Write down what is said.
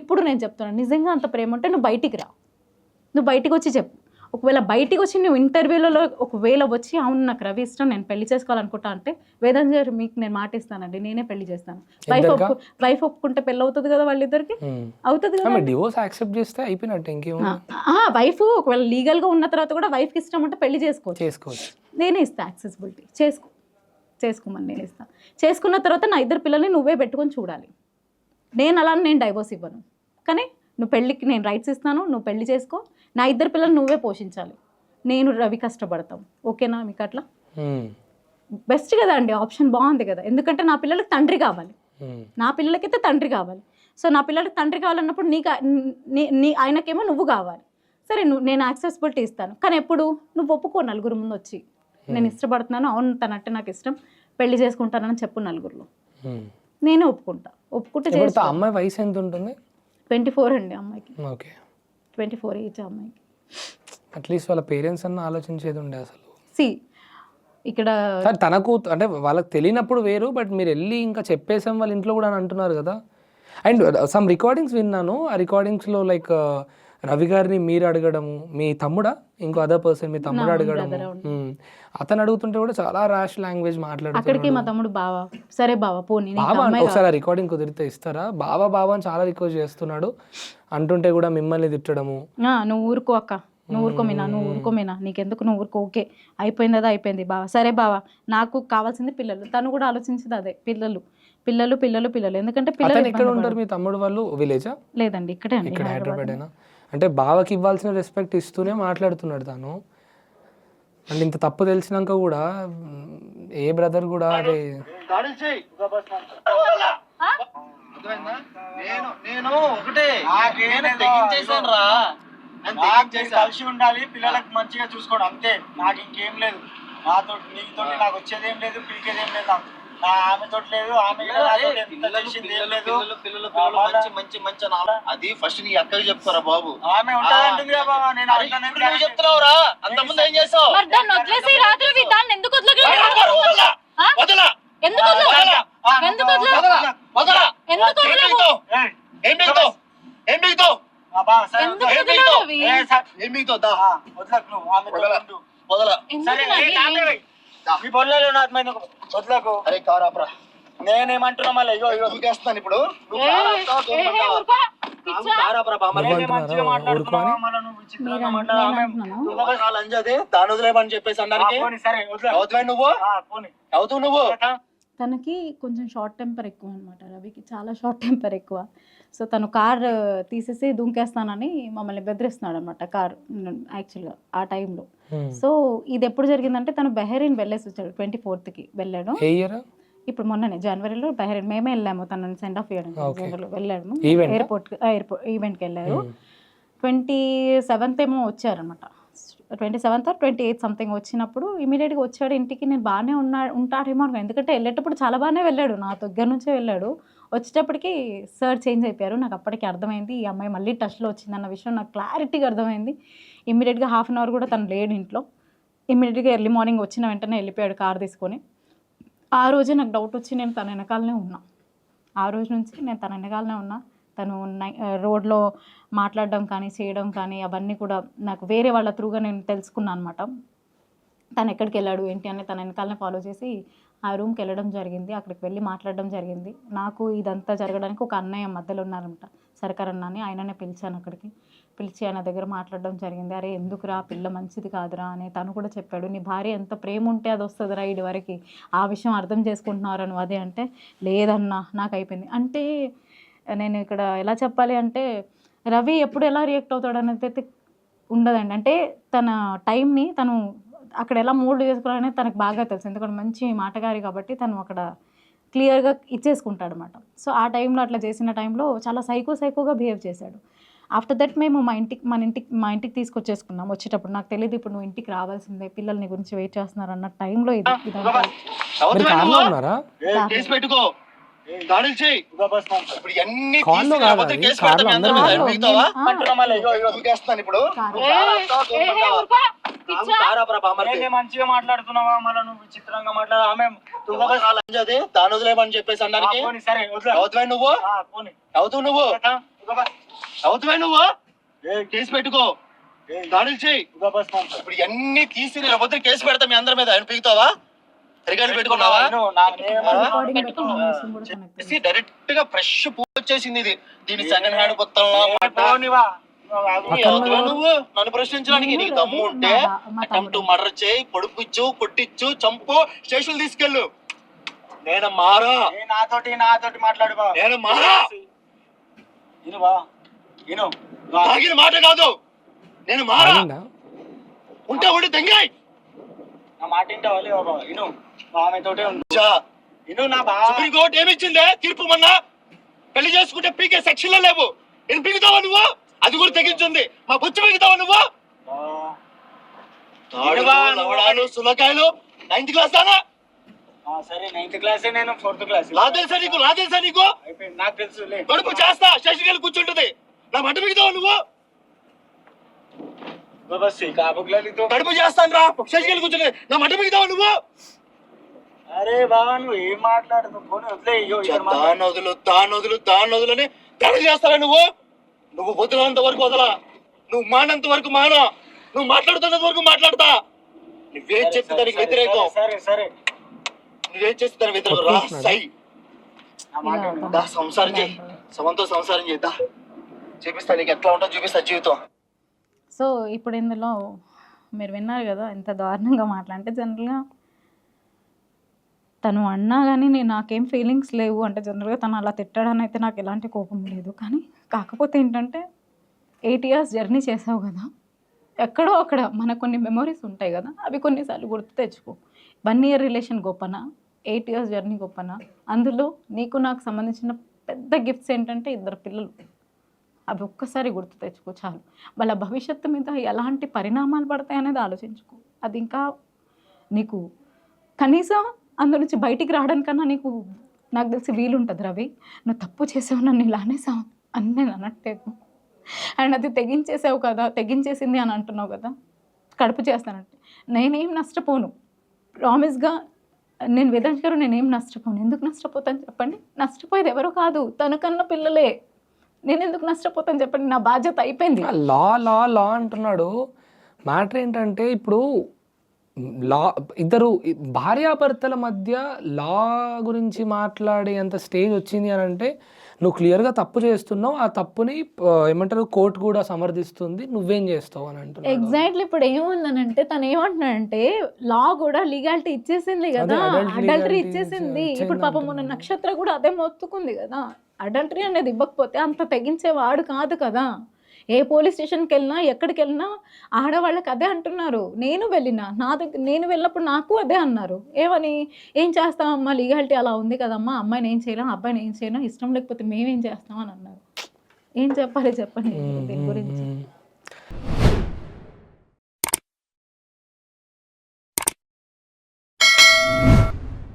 ఇప్పుడు నేను చెప్తున్నాను నిజంగా అంత ప్రేమ ఉంటే నువ్వు బయటికి రా. నువ్వు బయటికి వచ్చి చెప్పు. ఒకవేళ బయటికి వచ్చి నువ్వు ఇంటర్వ్యూలలో ఒకవేళ వచ్చి అవును నాకు రవి ఇష్టం నేను పెళ్ళి చేసుకోవాలనుకుంటా అంటే వేదాంత్ గారు మీకు నేను మాట ఇస్తానండి నేనే పెళ్ళి చేస్తాను. వైఫ్? ఒప్పు వైఫ్ ఒప్పుకుంటే పెళ్ళి అవుతుంది కదా వాళ్ళిద్దరికి? అవుతుంది కదా డివోర్స్ యాక్సెప్ట్ చేస్తే అయిపోయినట్టు ఇంకేం వైఫ్ ఒకవేళ లీగల్గా ఉన్న తర్వాత కూడా వైఫ్కి ఇష్టం ఉంటే పెళ్ళి చేసుకోవచ్చు. చేసుకోవచ్చు. నేనే ఇస్తా యాక్సెసిబిలిటీ చేసుకో. చేసుకోమని నేను ఇస్తాను చేసుకున్న తర్వాత నా ఇద్దరు పిల్లల్ని నువ్వే పెట్టుకొని చూడాలి. నేను అలా నేను డైవోర్స్ ఇవ్వను. కానీ నువ్వు పెళ్ళికి నేను రైట్స్ ఇస్తాను నువ్వు పెళ్ళి చేసుకో. నా ఇద్దరు పిల్లల్ని నువ్వే పోషించాలి. నేను రవి కష్టపడతాం. ఓకేనా మీకు అట్లా బెస్ట్ కదా అండి ఆప్షన్ బాగుంది కదా. ఎందుకంటే నా పిల్లలకి తండ్రి కావాలి. నా పిల్లలకైతే తండ్రి కావాలి. సో నా పిల్లలకి తండ్రి కావాలన్నప్పుడు నీకు నీ- నీ ఆయనకేమో నువ్వు కావాలి. సరే నువ్వు నేను యాక్సెసిబిలిటీ ఇస్తాను. కానీ ఎప్పుడు? నువ్వు ఒప్పుకో నలుగురు ముందు వచ్చి. నేను ఇష్టపడుతున్నాను అవును తనంటే నాకు ఇష్టం. పెళ్ళి చేసుకుంటానని చెప్పు నలుగురిలో. నేనే ఒప్పుకుంటా. ఒప్పుకుంటే ఇప్పుడు ఆ అమ్మాయి వయసు ఎంత ఉంటుంది? ట్వంటీ ఫోర్ అండి అమ్మాయికి. ఓకే. ట్వంటీ ఫోర్ ఏజ్ అమ్మాయికి. అట్లీస్ట్ వాళ్ళ పేరెంట్స్ అన్న ఆలోచించేది ఉండే అసలు. సి ఇక్కడ తనకు అంటే వాళ్ళకి తెలియనప్పుడు వేరు బట్ మీరు వెళ్ళి ఇంకా చెప్పేసాం వాళ్ళ ఇంట్లో కూడా అని అంటున్నారు కదా. అండ్ సమ్ రికార్డింగ్స్ విన్నాను. ఆ రికార్డింగ్స్లో లైక్ రవి గారిని మీరు అడగడము మీ తమ్ముడా? ఇంకో అదర్ పర్సన్ మీ తమ్ముడు అడగడము. అతను అడుగుతుంటే కూడా చాలా ర్యాష్ లాంగ్వేజ్ అక్కడికి మాట్లాడుతున్నాడు మా తమ్ముడు బావా. సరే బావా పోనీ ఒకసారి రికార్డింగ్ కుదిరితే ఇస్తారా? బాబా బాబా అని చాలా రిక్వెస్ట్ చేస్తున్నాడు. అంటుంటే కూడా మిమ్మల్ని తిట్టడము. నువ్వు ఊరుకో అక్క. నువ్వు ఊరుకోమేనా నువ్వు ఊరుకోమేనా నీకెందుకు నువ్వు ఊరుకో? ఓకే. అయిపోయింది అదా అయిపోయింది బావా. సరే బావా నాకు కావాల్సింది పిల్లలు. తను కూడా ఆలోచించింది అదే పిల్లలు. పిల్లలు పిల్లలు పిల్లలు. ఎందుకంటే పిల్లలు ఎక్కడ ఉంటారు మీ తమ్ముడు వాళ్ళు? విలేజా? లేదండి ఇక్కడే ఇక్కడ హైదరాబాద్ అంటే బావకి ఇవ్వాల్సిన రెస్పెక్ట్ ఇస్తూనే మాట్లాడుతున్నాడు తను. అంటే ఇంత తప్పు తెలిసినాక కూడా ఏ బ్రదర్ కూడా అదే నేను నేను ఒకటే. రా. కలిసి ఉండాలి పిల్లలకు మంచిగా చూసుకోవడం అంతే. నాకు ఇంకేం లేదు. నాతో నీతో నాకు వచ్చేది ఏం లేదు పిలికేది ఏం లేదు నాకు. అది ఫస్ట్ నీ అక్కకి చెప్తారా బాబు? ఆమె ఉంటదంటుంది చెప్తున్నావురా? అంత ముందు ఏం చేసావు? వదిలేసి రాత్రి దాన్ని ఎందుకు? వదలా ఎందుకు? వదలా. ఎందుకు? వదలా వదలా ఎందుకు ఏం మిగతావు ఏం మిగతావు. ఏం మిగతావు? ఏ, మిగతావు దా. వదలకు నువ్వు వదలా. వదలా. సరే. మీ బొల్లలో నాకు వదలకు. అరే కారాప్రా నేనేమంటున్నా మళ్ళీ? ఇగో ఇగో దూకేస్తాను ఇప్పుడు. నువ్వు? కారాప్రా బామ్మ. నువ్వు మంచిగా? మాట్లాడుతున్నావా? మళ్ళీ విచిత్రంగా దాని వదిలేమని చెప్పేసి పోనీ, సరే ఆ, పోనీ. అవుతావు నువ్వు? తనకి కొంచెం షార్ట్ టెంపర్ ఎక్కువ అనమాట రవికి. చాలా షార్ట్ టెంపర్ ఎక్కువ. సో తను కార్ తీసేసి దుంకేస్తానని మమ్మల్ని బెదిరిస్తున్నాడు అనమాట కార్ యాక్చువల్గా ఆ టైంలో మ్. సో ఇది ఎప్పుడు జరిగిందంటే తను బెహరీన్ వెళ్ళేసి వచ్చాడు ట్వంటీ ఫోర్త్కి వెళ్ళాడు. ఇప్పుడు మొన్ననే జనవరిలో బెహరీన్ మేమే వెళ్ళాము తనని సెండ్ ఆఫ్ చేయడానికి. వెళ్ళాము? ఎయిర్పోర్ట్ ఎయిర్పోర్ట్ ఈవెంట్కి వెళ్ళారు. ట్వంటీ సెవెంత్ ఏమో వచ్చారనమాట. Twenty seventh twenty eighth something వచ్చినప్పుడు ఇమీడియట్గా వచ్చాడు ఇంటికి నేను బాగానే ఉన్నా ఉంటాడేమో అనుకో ఎందుకంటే వెళ్ళేటప్పుడు చాలా బాగానే వెళ్ళాడు. నా దగ్గర నుంచే వెళ్ళాడు. వచ్చేటప్పటికి సార్ చేంజ్ అయిపోయారు. నాకు అప్పటికి అర్థమైంది ఈ అమ్మాయి మళ్ళీ టచ్లో వచ్చిందన్న విషయం నాకు క్లారిటీగా అర్థమైంది. ఇమీడియట్గా హాఫ్ అన్ అవర్ కూడా తను లేడు ఇంట్లో. ఇమీడియట్గా ఎర్లీ మార్నింగ్ వచ్చిన వెంటనే వెళ్ళిపోయాడు కార్ తీసుకొని. ఆ రోజే నాకు డౌట్ వచ్చి నేను తన వెనకాలనే ఉన్నా. ఆ రోజు నుంచి నేను తన వెనకాలనే ఉన్నా. తను రోడ్లో మాట్లాడడం కానీ చేయడం కానీ అవన్నీ కూడా నాకు వేరే వాళ్ళ త్రూగా నేను తెలుసుకున్నాను అనమాట తను ఎక్కడికి వెళ్ళాడు ఏంటి అని తన వెనకాలనే ఫాలో చేసి ఆ రూమ్కి వెళ్ళడం జరిగింది. అక్కడికి వెళ్ళి మాట్లాడడం జరిగింది. నాకు ఇదంతా జరగడానికి ఒక అన్నయ్య మధ్యలో ఉన్నారనమాట సర్కార్ అన్నని ఆయననే పిలిచాను అక్కడికి. పిలిచి ఆయన దగ్గర మాట్లాడడం జరిగింది. అరే ఎందుకురా పిల్ల మంచిది కాదురా అని తను కూడా చెప్పాడు. నీ భార్య ఎంత ప్రేమ ఉంటే అది వస్తుందిరా ఇటు వరకు ఆ విషయం అర్థం చేసుకుంటున్నారా నువ్వు అదే అంటే లేదన్నా నాకు అయిపోయింది. అంటే నేను ఇక్కడ ఎలా చెప్పాలి అంటే రవి ఎప్పుడు ఎలా రియాక్ట్ అవుతాడు అనేది అయితే ఉండదండి. అంటే తన టైంని తను అక్కడ ఎలా మూల్డ్ చేసుకోవాలనేది తనకు బాగా తెలుసు. ఎందుకంటే మంచి మాటగారి కాబట్టి తను అక్కడ క్లియర్గా ఇచ్చేసుకుంటాడు అనమాట సో ఆ టైంలో అట్లా చేసిన టైంలో చాలా సైకో సైకోగా బిహేవ్ చేశాడు. ఆఫ్టర్ దట్ మేము మా ఇంటికి మన ఇంటికి మా ఇంటికి తీసుకొచ్చేసుకున్నాం వచ్చేటప్పుడు. నాకు తెలియదు ఇప్పుడు నువ్వు ఇంటికి రావాల్సిందే పిల్లలు నీ గురించి వెయిట్ చేస్తున్నారు అన్న టైంలో ఇది దాడులు చేయి. ఇప్పుడు ఎన్ని లేకపోతే కేసు ఇప్పుడు. మంచిగా మాట్లాడుతున్నావా? మళ్ళీ నువ్వు విచిత్రంగా మాట్లాడు. ఆమె లంజది దాని వదిలేమని చెప్పేసి వదలకు. అవుతావా నువ్వు. అవుతావు నువ్వు? అవుతావే నువ్వు? కేసు పెట్టుకో. దాడులు చేయి. ఇప్పుడు ఇవన్నీ తీసి పొద్దున కేసు పెడతా మీ అందరి మీద. ఆయన పీకుతావా? రికార్డు పెట్టుకున్నావా? డైరెక్ట్గా ఫ్రెష్ పూ వచ్చేసింది ఇది దీని సెకండ్ హ్యాండ్ కొత్త ఏ, పోనివా. నువ్వు నన్ను ప్రశ్నించడానికి నీకు దమ్ము ఉంటే అటెంప్ట్. మర్డర్ చేయి పొడుపుచ్చు కొట్టిచ్చు చంపు స్టేషన్ తీసుకెళ్ళు. నేను మారా. నాతోటి నాతోటి మాట్లాడు బా. నేను మారా. విను బా. తాగిన మాట కాదు. నేను మారా? ఉంటే ఉండి తెంగాయి. నా మాట వింటావా? లేవా బా? విను మా ఆమెతోటే ఉంది. నా సుప్రీంకోర్టు ఏమిచ్చిందే? తీర్పు మొన్న పెళ్ళి చేసుకుంటే పీకే సెక్షన్లో లేవు. నేను పీకుతావా నువ్వు? అది కూడా తెగించుంది. మా బుచ్చి పీకుతావా నువ్వు. తాడులు, సులకాయలు. నైన్త్ క్లాస్ దానా? ఆ, సరే నైన్త్ క్లాసే నేను ఫోర్త్ క్లాస్ లా తెలుసా నీకు లా తెలుసా నీకు తెలుసు కడుపు చేస్తా కూర్చుంటది. నా మట్ట పీకుతావా నువ్వు? కడుపు చేస్తాను రా వెళ్ళి కూర్చుంటది. నా మట్ట పీకుతావా నువ్వు? అరే బాబా నువ్వు ఏం మాట్లాడుతున్నావు వదిలే ఇయ్యో ఇక్కడ మాట్లాడు. దాని వదులు దాని వదులు దాని వదులని దాడి చేస్తావా నువ్వు? నువ్వు వదిలేంత వరకు వదలా. నువ్వు మానంత వరకు మాన. నువ్వు మాట్లాడుతున్నంత వరకు మాట్లాడతా. నువ్వేం చెప్తే దానికి సరే, వ్యతిరేకం? సరే సరే నువ్వేం చేస్తే దానికి వ్యతిరేకం? రా సై. దా సంసారం చేయి. సమంతో సంసారం చేద్దా చూపిస్తా నీకు ఎట్లా ఉంటుందో చూపిస్తా జీవితం. సో ఇప్పుడు ఇందులో మీరు విన్నారు కదా ఎంత దారుణంగా మాట్లాడితే జనరల్గా తను అన్నా కానీ నేను నాకేం ఫీలింగ్స్ లేవు. అంటే జనరల్గా తను అలా తిట్టడానికి అయితే నాకు ఎలాంటి కోపం లేదు. కానీ కాకపోతే ఏంటంటే ఎయిట్ ఇయర్స్ జర్నీ చేసావు కదా. ఎక్కడో అక్కడ మనకు కొన్ని మెమొరీస్ ఉంటాయి కదా. అవి కొన్నిసార్లు గుర్తు తెచ్చుకో. వన్ ఇయర్ రిలేషన్ గొప్పనా? ఎయిట్ ఇయర్స్ జర్నీ గొప్పనా? అందులో నీకు నాకు సంబంధించిన పెద్ద గిఫ్ట్స్ ఏంటంటే ఇద్దరు పిల్లలు. అవి ఒక్కసారి గుర్తు తెచ్చుకో చాలు. వాళ్ళ భవిష్యత్తు మీద ఎలాంటి పరిణామాలు పడతాయి అనేది ఆలోచించుకో. అది ఇంకా నీకు కనీసం అందులో నుంచి బయటికి రావడానికన్నా నీకు నాకు తెలిసి వీలుంటుంది రవి. నువ్వు తప్పు చేసావు నన్ను ఇలా అనేసావు అని నేను అనట్లేదు. అండ్ అది తెగించేసావు కదా తెగించేసింది అని అంటున్నావు కదా కడుపు చేస్తానంటే నేనేం నష్టపోను. ప్రామిస్గా నేను వేదాంత్ గారు నేనేం నష్టపోను. ఎందుకు నష్టపోతాను చెప్పండి? నష్టపోయేది ఎవరు కాదు తనకన్నా పిల్లలే. నేను ఎందుకు నష్టపోతాను చెప్పండి? నా బాధ్యత అయిపోయింది. లా లా లా అంటున్నాడు. మ్యాటర్ ఏంటంటే ఇప్పుడు లా ఇద్దరు భార్యాభర్తల మధ్య లా గురించి మాట్లాడేంత స్టేజ్ వచ్చింది అని అంటే నువ్వు క్లియర్గా తప్పు చేస్తున్నావు ఆ తప్పుని ఏమంటారు కోర్టు కూడా సమర్థిస్తుంది నువ్వేం చేస్తావు అని అంటున్నాడు. ఎగ్జాక్ట్లీ ఇప్పుడు ఏముందనంటే తను ఏమంటున్నాడంటే లా కూడా లీగాలిటీ ఇచ్చేసింది కదా అడల్టరీ ఇచ్చేసింది. ఇప్పుడు పాపం మొన్న నక్షత్ర కూడా అదే మొత్తుకుంది కదా అడల్టరీ అనేది ఇవ్వకపోతే అంత తెగించేవాడు కాదు కదా. ఏ పోలీస్ స్టేషన్కి వెళ్ళినా ఎక్కడికి వెళ్ళినా ఆడవాళ్ళకి అదే అంటున్నారు. నేను వెళ్ళినా నా దగ్గర నేను వెళ్ళినప్పుడు నాకు అదే అన్నారు. ఏమని? ఏం చేస్తామమ్మా లీగాలిటీ అలా ఉంది కదమ్మా. అమ్మాయిని ఏం చేయలేం అబ్బాయిని ఏం చేయలేం ఇష్టం లేకపోతే మేమేం చేస్తాం అని అన్నారు. ఏం చెప్పాలి చెప్పండి? దీని గురించి.